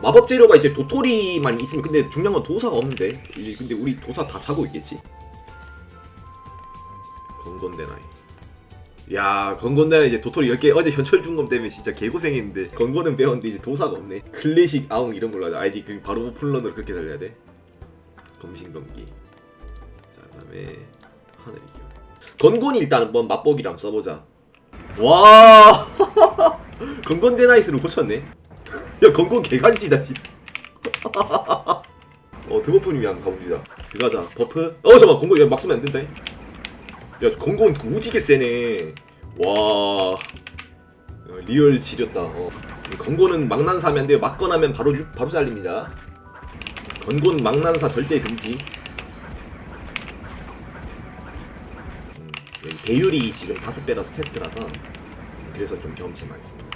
마법 재료가 이제 도토리만 있으면 근데 중요한 건 도사가 없는데. 이제 근데 우리 도사 다 자고 있겠지? 건건대나이. 야 건건대나이 이제 도토리 10개. 어제 현철 중검 때문에 진짜 개고생했는데. 건건은 배웠는데 이제 도사가 없네. 클래식 아웅 이런 걸로 하자. 아이디 그 바로 플런으로 그렇게 달려야 돼? 검신검기. 자 그다음에 하늘이교 건건이 일단 한번 맛보기를 한번 써보자. 와! 건건대나이스로 고쳤네 야 건건 개간지다 씨. 어 드버프님이 한번 가봅시다. 들어가자. 버프. 어 잠깐 건건 야막 쓰면 안 된다 야 건건 오지게 세네. 와. 어, 리얼 지렸다 어. 건건은 막난사 하면 안 돼요. 막건 하면 바로 유- 바로 잘립니다. 건건 막난사 절대 금지. 음, 배율이 지금 다섯 배라서 테스트라서 음, 그래서 좀 경험치 많습니다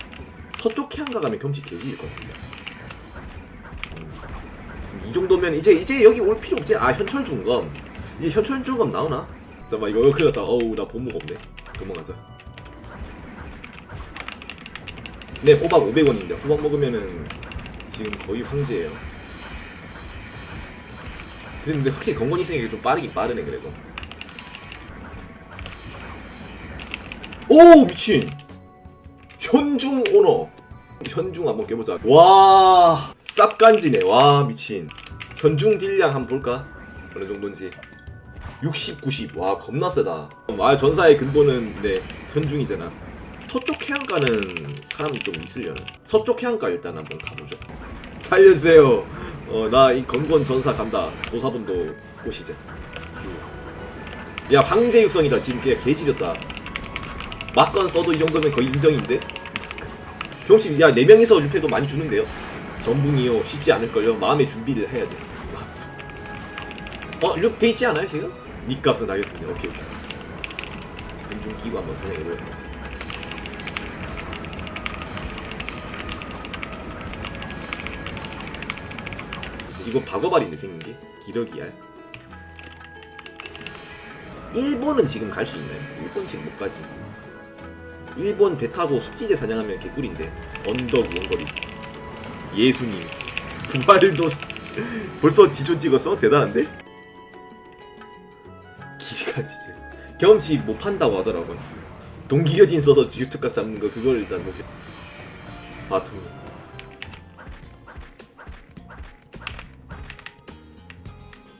서쪽 해안가 가면 경치 개지일 것 같은데. 이 정도면 이제 이제 여기 올 필요 없지. 아 현철 중검. 이제 현철 중검 나오나? 잠깐만 이거 큰일 났다. 어우 나 본목 없네. 도망가자. 네 호박 500원인데 호박 먹으면은 지금 거의 황제예요. 근데 확실히 건건이 생기가 좀 빠르긴 빠르네 그래도. 오 미친. 현중 오너 현중 한번 깨보자. 와 쌉간지네. 와 미친. 현중 딜량 한번 볼까? 어느 정도인지. 60, 90. 와 겁나 세다. 아 전사의 근본은 네 현중이잖아. 서쪽 해안가는 사람이 좀 있으려나? 서쪽 해안가 일단 한번 가보죠. 살려주세요. 어 나 이 건건 전사 간다. 도사분도 오시죠 휴. 야 황제 육성이다. 지금 걔 개지렸다. 막건 써도 이 정도면 거의 인정인데? 경험치 야 4명이서 율패도 많이 주는데요? 전붕이요 쉽지 않을걸요 마음의 준비를 해야 돼 어? 율 돼있지 않아요 지금? 니값은 알겠습니다 오케이 오케이 전중 끼고 한번 사냥해보는 거지 이거 박어발인데 생긴 게? 기러기알 일본은 지금 갈 수 있나요? 일본 지금 못 가지 일본 배 타고 숙지대 사냥하면 개꿀인데 언덕 원거리 예수님 부활도 벌써 지존 찍었어? 대단한데? 기가 진짜 경험치 못 판다고 하더라고요 동기여진 써서 유튜값 잡는 거 그걸 일단 목표 바텀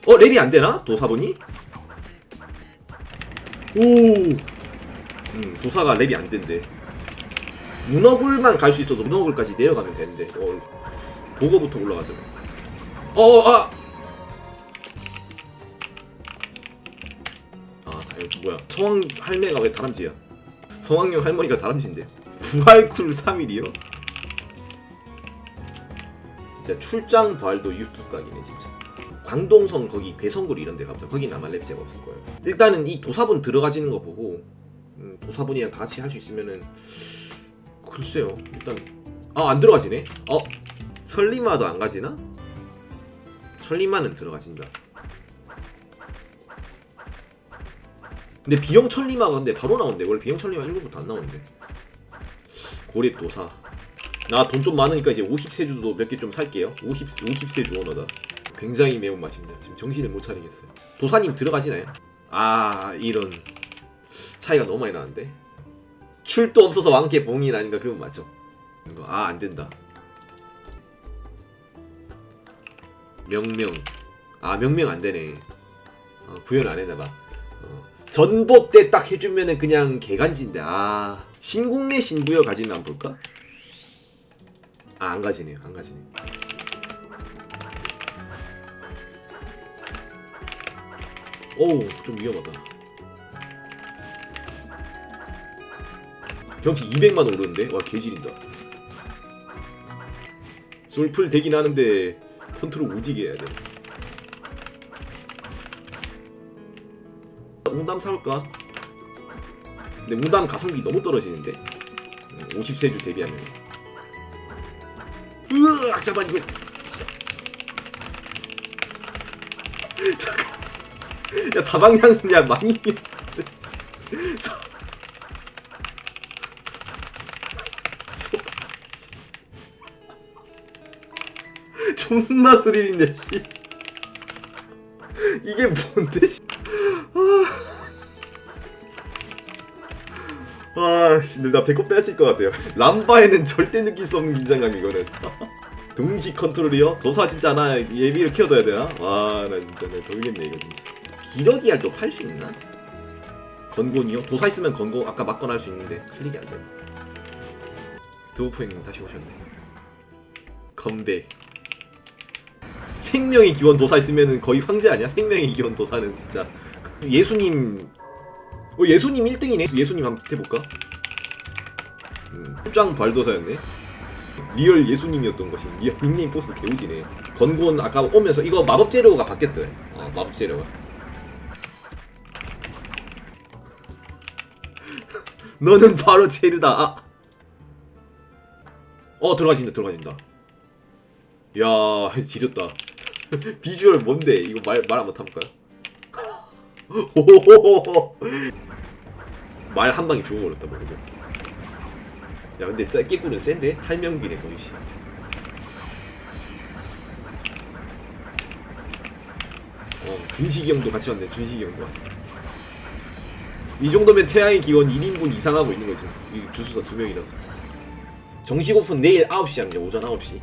어 랩이 안 되나? 도사보니? 오 음, 도사가 랩이 안 된대. 문어굴만 갈 수 있어도 문어굴까지 내려가면 되는데. 어, 보고부터 올라가자. 어, 어, 아! 아, 다 여기 뭐야? 성황 할매가 왜 다람쥐야? 성황용 할머니가 다람쥐인데. 부활쿨 3일이요? 진짜 출장 부활도 유튜브 각이네 진짜. 광동성 거기 괴성굴 이런 데 가보자. 거긴 아마 랩 제가 없을 거예요. 일단은 이 도사분 들어가지는 거 보고 음, 도사분이랑 다 같이 할 수 있으면은 글쎄요 일단 아 안 들어가지네? 어 설리마도 안 가지나? 설리마는 들어가진다. 근데 비용 천리마가 근데 바로 나온대. 원래 비용 천리마 1부부터 안 나오는데. 고립 도사. 나 돈 좀 많으니까 이제 50세주도 몇 개 좀 살게요. 50, 50세주 오너다. 굉장히 매운맛입니다. 지금 정신을 못 차리겠어요. 도사님 들어가시나요? 아 이런 차이가 너무 많이 나는데? 출도 없어서 왕께 봉인 아닌가 그건 맞죠? 아 안된다. 명명. 아 명명 안되네. 어, 구현 안했나봐. 어. 전봇 때딱 해주면은 그냥 개간지인데 아 신국내 신부여 가지는 안 볼까? 아 안 가지네요 안 가지네. 오우 좀 위험하다 경치 200만 오르는데? 와 개질인다. 솔풀 되긴 하는데 컨트롤 오지게 해야 돼. 웅담 사올까? 근데 웅담 가성비 너무 떨어지는데? 50세주 대비하면. 으악! 잠깐 이거. 잠깐. 야 사방향 야 많이. 사- 존나 스릴인데 씨 이게 뭔데 씨 아, 아 씨, 나 배꼽 빼앗을 것 같아요 람바에는 절대 느낄 수 없는 긴장감 이거는 동시 컨트롤이요? 도사 진짜 나 예비를 키워둬야 되나? 와 나 진짜 나 돌겠네 이거 진짜 기러기 알도 팔 수 있나? 건곤이요? 도사 있으면 건곤 아까 맞거나 할수 있는데 클릭이 안 돼. 드워프님 다시 오셨네. 컴백. 생명의 기원 도사 있으면은 거의 황제 아니야? 생명의 기원 도사는 진짜 예수님. 어 예수님 1등이네. 예수님 한번 해볼까? 음, 출장 발도사였네. 리얼 예수님이었던 것이 리얼 닉네임 포스 개우지네. 건곤 아까 오면서 이거 마법 재료가 바뀌었대. 어, 마법 재료가. 너는 바로 제르다. 아. 어 들어가진다 들어가진다. 야 지렸다. 비주얼 뭔데? 이거 말 말 한번 타볼까요? 말 한 방에 죽어버렸다 모르고. 야 근데 쌀개꿀은 센데 탈명기네 거의 씨. 어 준식이 형도 같이 왔네. 준식이 형도 왔어. 이 정도면 태양의 기원 1인분 이상 하고 있는 거지. 이 주수사 두 명이라서. 정식 오픈 내일 9시 합니다. 오전 9시.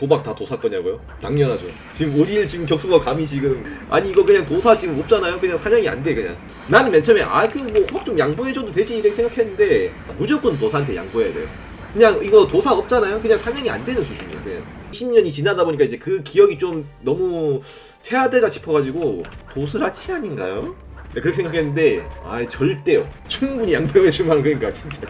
호박 다 도사 거냐고요? 당연하죠. 지금 우리일 지금 격수가 감히 지금 아니 이거 그냥 도사 지금 없잖아요. 그냥 사냥이 안 돼 그냥. 나는 맨 처음에 아 그 뭐 호박 좀 양보해줘도 되지 이렇게 생각했는데 무조건 도사한테 양보해야 돼요. 그냥 이거 도사 없잖아요. 그냥 사냥이 안 되는 수준이야. 그냥 10년이 지나다 보니까 이제 그 기억이 좀 너무 퇴화되다 싶어가지고 도스라치 아닌가요? 네, 그렇게 생각했는데 아 절대요. 충분히 양보해주면 그러니까 진짜.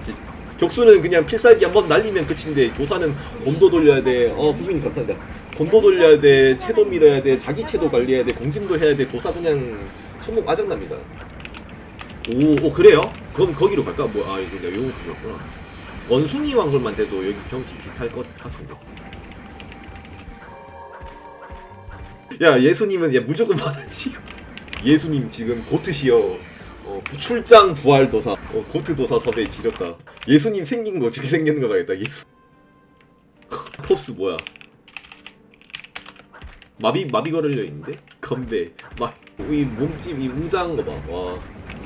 격수는 그냥 필살기 한번 날리면 끝인데 도사는 곤도 돌려야 돼. 어 후빈이 감사합니다. 곤도 돌려야 돼. 채도 밀어야 돼. 자기 채도 관리해야 돼. 공진도 해야 돼. 도사 그냥 손목 아작납니다. 오, 오 그래요? 그럼 거기로 갈까? 뭐아 이거 내가 요거 그렸구나. 원숭이 왕걸만 돼도 여기 경기 비쌀 것 같은데. 야 예수님은 야 무조건 받아치고. 예수님 지금 고트시여. 어, 부출장 부활 도사. 어, 고트 도사 섭외 지렸다. 예수님 생긴 거 어떻게 생기는 거 봐야겠다. 예수. 포스 뭐야? 마비 마비 걸려 있는데 건배 막이 몸집 이 웅장한 거 봐. 와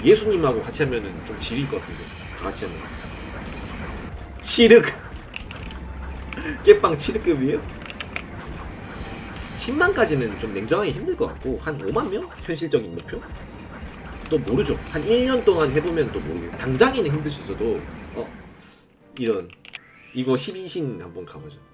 예수님하고 같이 하면은 좀 지릴 것 같은데 다 같이 하면 치르크 깨빵 치르급이에요? 10만까지는 좀 냉정하기 힘들 것 같고 한 5만 명 현실적인 목표? 또 모르죠. 한 1년 동안 해보면 또 모르겠. 당장에는 힘들 수 있어도 어 이런 이거 12신 한번 가보죠. 네.